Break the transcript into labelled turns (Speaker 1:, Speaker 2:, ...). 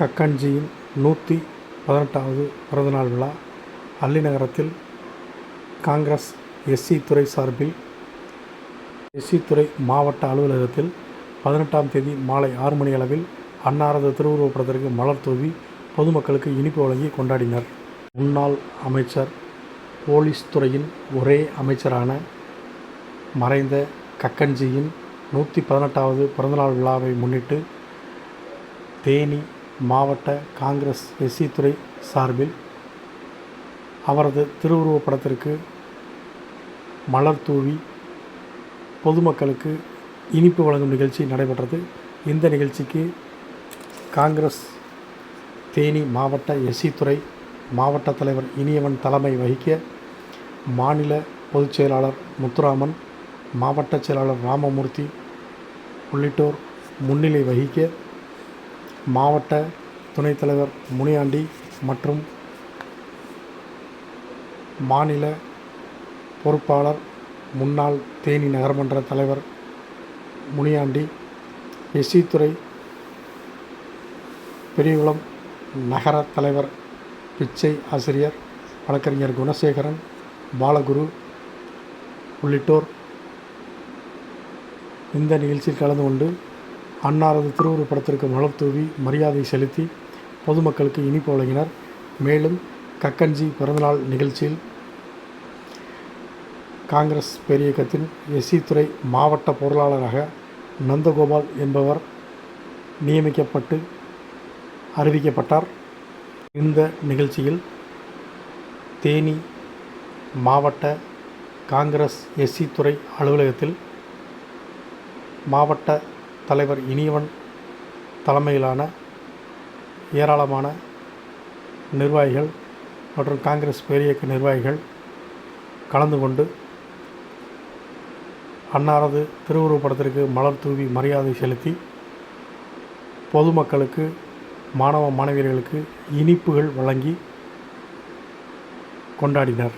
Speaker 1: கக்கன்ஜியின் நூற்றி பதினெட்டாவது பிறந்தநாள் விழா அல்லிநகரத்தில் காங்கிரஸ் எஸ்சி துறை சார்பில் எஸ்சி துறை மாவட்ட அலுவலகத்தில் பதினெட்டாம் தேதி மாலை ஆறு மணியளவில் அன்னாரது திருவுருவப்படத்திற்கு மலர் தூவி பொதுமக்களுக்கு இனிப்பு வழங்கி கொண்டாடினர். முன்னாள் அமைச்சர் போலீஸ் துறையின் ஒரே அமைச்சரான மறைந்த கக்கன்ஜியின் நூற்றி பதினெட்டாவது பிறந்தநாள் விழாவை முன்னிட்டு தேனி மாவட்ட காங்கிரஸ் எஸ்சி துறை சார்பில் அவரது திருவுருவப் படத்திற்கு மலர் தூவி பொதுமக்களுக்கு இனிப்பு வழங்கும் நிகழ்ச்சி நடைபெற்றது. இந்த நிகழ்ச்சிக்கு காங்கிரஸ் தேனி மாவட்ட எஸ்சி துறை மாவட்ட தலைவர் இனியவன் தலைமை வகிக்க மாநில பொதுச் செயலாளர் முத்துராமன் மாவட்ட செயலாளர் ராமமூர்த்தி உள்ளிட்டோர் முன்னிலை வகிக்க மாவட்ட துணைத் தலைவர் முனியாண்டி மற்றும் மாநில பொறுப்பாளர் முன்னாள் தேனி நகரமன்ற தலைவர் முனியாண்டி எஸ்சி துறை பெரியகுளம் நகர தலைவர் பிச்சை ஆசிரியர் வழக்கறிஞர் குணசேகரன் பாலகுரு உள்ளிட்டோர் இந்த நிகழ்ச்சியில் கலந்து கொண்டு அன்னாரது திருவுருவப் படத்திற்கு மலர் தூவி மரியாதை செலுத்தி பொதுமக்களுக்கு இனிப்பு வழங்கினர். மேலும் கக்கன்ஜி பிறந்தநாள் நிகழ்ச்சியில் காங்கிரஸ் பேரியக்கத்தின் எஸ்சி துறை மாவட்ட பொருளாளராக நந்தகோபால் என்பவர் நியமிக்கப்பட்டு அறிவிக்கப்பட்டார். இந்த நிகழ்ச்சியில் தேனி மாவட்ட காங்கிரஸ் எஸ்சி துறை அலுவலகத்தில் மாவட்ட தலைவர் இனியவன் தலைமையிலான ஏராளமான நிர்வாகிகள் மற்றும் காங்கிரஸ் பேரியக்க நிர்வாகிகள் கலந்து கொண்டு அன்னாரது திருவுருவப் படத்திற்கு மலர் தூவி மரியாதை செலுத்தி பொதுமக்களுக்கு மாணவ மாணவியர்களுக்கு இனிப்புகள் வழங்கி கொண்டாடினர்.